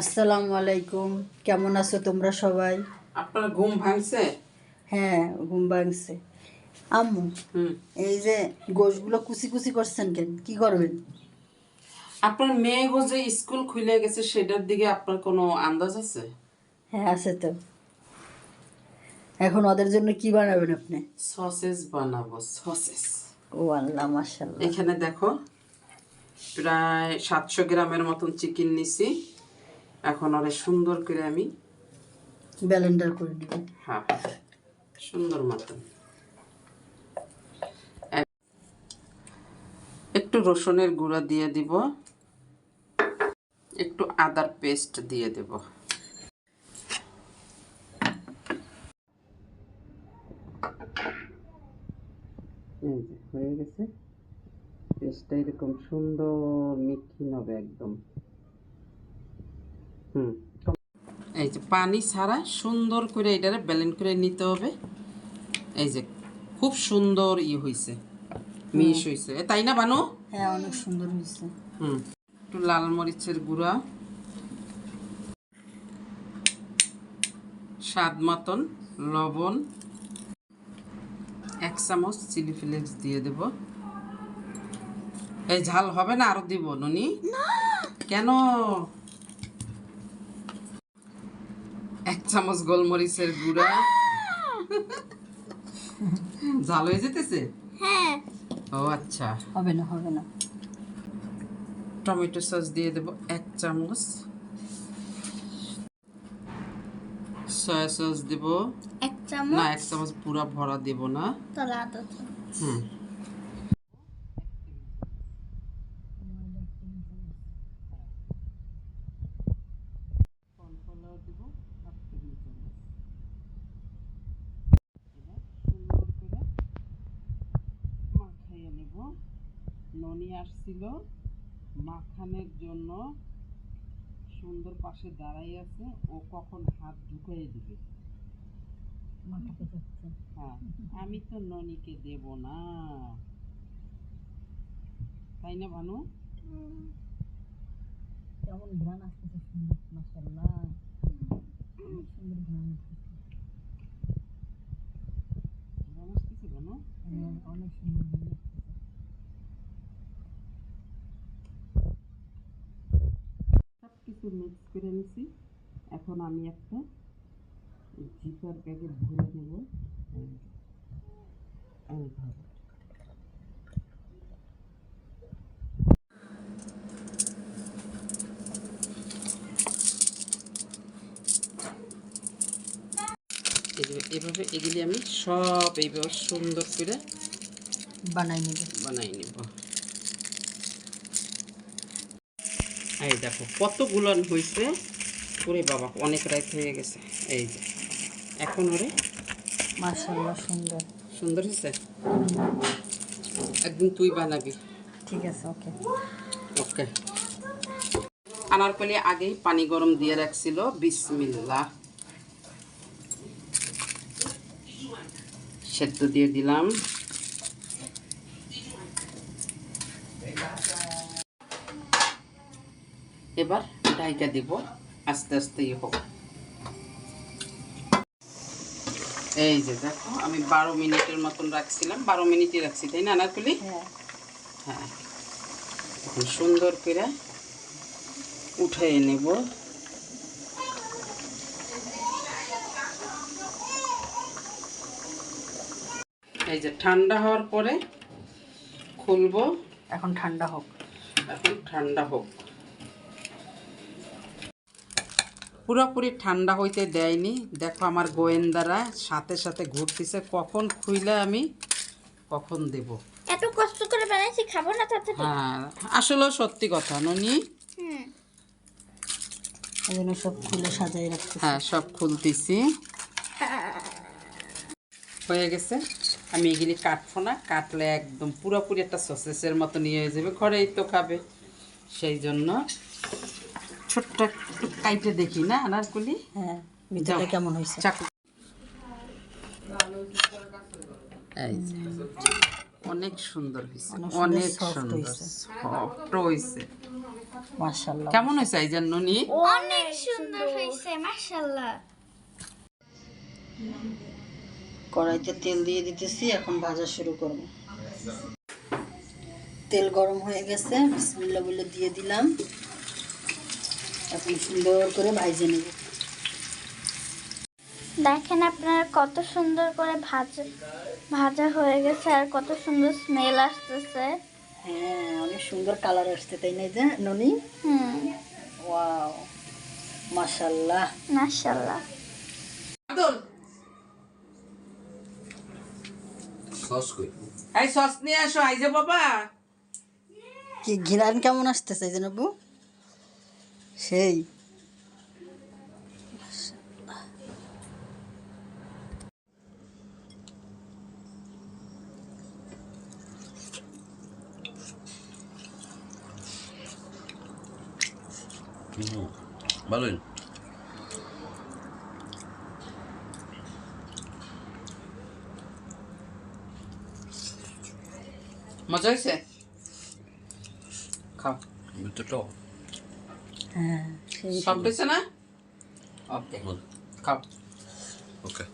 আসসালামু আলাইকুম। কেমন আছো তোমরা সবাই? আপনার ঘুম ভাঙছে? হ্যাঁ ঘুম ভাঙছে। আম্মু এই যে গোশগুলো কুচি কুচি করছেন কেন? কি করবেন? আপনার মেয়ে যে স্কুল খুলে গেছে সেটার দিকে আপনার কোনো আন্দাজ আছে? হ্যাঁ আছে তো। এখন ওদের জন্য কি বানাবেন আপনি? সসেস বানাবো সসেস। ও আল্লাহ মাশাল্লাহ এখানে দেখো প্রায় সাতশো গ্রামের মতন চিকেন নিছি। এখন ওরে সুন্দর করে আমি ব্যালেন্ডার করে নেবেন হ্যাঁ সুন্দর মতন। একটু রসুনের গুঁড়া দিয়ে দিব। একটু আদার পেস্ট দিয়ে দেব। হয়ে গেছে। পেস্টটা এরকম সুন্দর মিঠি হবে একদম। এই যে পানি ছাড়া সুন্দর করে এটারে ব্যালেন্ড করে নিতে হবে। এই যে খুব সুন্দর ই হয়েছে মিশ হয়েছে এ, তাই না বানু? হ্যাঁ অনেক সুন্দর হয়েছে হুম। একটু লাল মরিচের গুঁড়া। স্বাদ মতন লবণ। এক চামচ চিলি ফ্লেক্স দিয়ে দেব। এই ঝাল হবে না আরও দিব ননি? কেন? এক চামচ গোলমরিচের গুঁড়া। ঝাল হয়ে যেতেছে? হ্যাঁ। ও আচ্ছা। হবে না হবে না। টমেটো সস দিয়ে দেব এক চামচ। সয়া সস দেব। এক চামচ? না এক চামচ পুরা ভরা দেব না। হুম কর্নফ্লাওয়ার দেব হাফ টেবিল চামচ এবার সুন্দর করে মাখাইয়ে নেব ননি আসছিল মাখানের জন্য সুন্দর পাশে দাঁড়াই আছে ও কখন হাত ঢুকাই দিবে? হ্যাঁ আমি তো ননিকে দেব না। তাই না ভানু? কেমন ঘ্রাণ আসতেছে সুন্দর মাশাল্লাহ অনেক সুন্দর ঘ্রাণ ঘুম আসতেছে ভানু? হ্যাঁ, অনেক সুন্দর আসতেছে মিক্স করে নিছি। এখন আমি একটা জিপার প্যাকেট ভরে দেব এইভাবে। এভাবে এগুলি আমি সব এইভাবে সুন্দর করে বানাই নেবে। বানাই নিব। এই দেখো কতগুলো হয়েছে ওরে বাবা অনেক রাত হয়ে গেছে। এই যে এখন ওরে মাশাল্লাহ সুন্দর। সুন্দর হয়েছে একদিন তুই বানাবি। ঠিক আছে ওকে। ওকে। আনারকলি আগেই পানি গরম দিয়ে রাখছিল। বিসমিল্লা সেদ্ধ দিয়ে দিলাম। এবার ডাইকা দিব আস্তে আস্তে ইয়ে হোক। এই যে দেখো আমি বারো মিনিটের মতন রাখছিলাম বারো মিনিটই রাখছি তাই না আনারকলি হ্যাঁ। হ্যাঁ। সুন্দর করে উঠে নেব। এই যে ঠান্ডা হওয়ার পরে খুলবো। এখন ঠান্ডা হোক। এখন ঠান্ডা হোক। পুরোপুরি ঠান্ডা হইতে দেয়নি। দেখো আমার গোয়েন্দারা সাথে সাথে ঘুরতেছে। কখন খুইলে আমি কখন দেব? এত কষ্ট করে বানাইছি খাব না তাড়াতাড়ি হ্যাঁ আসলে সত্যি কথা ননি? হুম। সব খুলে সাজাই রাখছি হ্যাঁ সব খুলতেছি। হয়ে গেছে। আমি এগুলি কাটবো না কাটলে একদম পুরোপুরি একটা সসেসের মতো নিয়ে যাবে। ঘরেই তো খাবে সেই জন্য ছোট্ট একটু কাইটে দেখি না? আনারকুলি? হ্যাঁ ভিতরটা কেমন হয়েছে? চাকু। অনেক সুন্দর হয়েছে অনেক সুন্দর অনেক soft সুন্দর হয়েছে। সফট হয়েছে। মাশাল্লাহ কেমন হয়েছে এই জন্য নি অনেক সুন্দর হয়েছে মাশাআল্লাহ। কড়াইতে তেল দিয়ে দিতেছি এখন ভাজা শুরু করব। তেল গরম হয়ে গেছে বিসমিল্লা বলে দিয়ে দিলাম। এখন সুন্দর করে ভাজে নেব দেখেন আপনারা কত সুন্দর করে ভাজা ভাজা হয়ে গেছে আর কত সুন্দর স্মেল আসতেছে। হ্যাঁ অনেক সুন্দর কালার আসছে তাই না যে ননি? হুম। ওয়াও মাশাল্লাহ মাশাআল্লাহ। আব্দুল। সস কই? এই সস নিয়ে আসো আই বাবা। কি ঘিরান কেমন আসতেছে এই যে নব্বু? সেই। ভালোই। মজা হয়েছে? খাও। ভিতরটা হ্যাঁ সব হয়েছে না। ওকে। খাও। ওকে।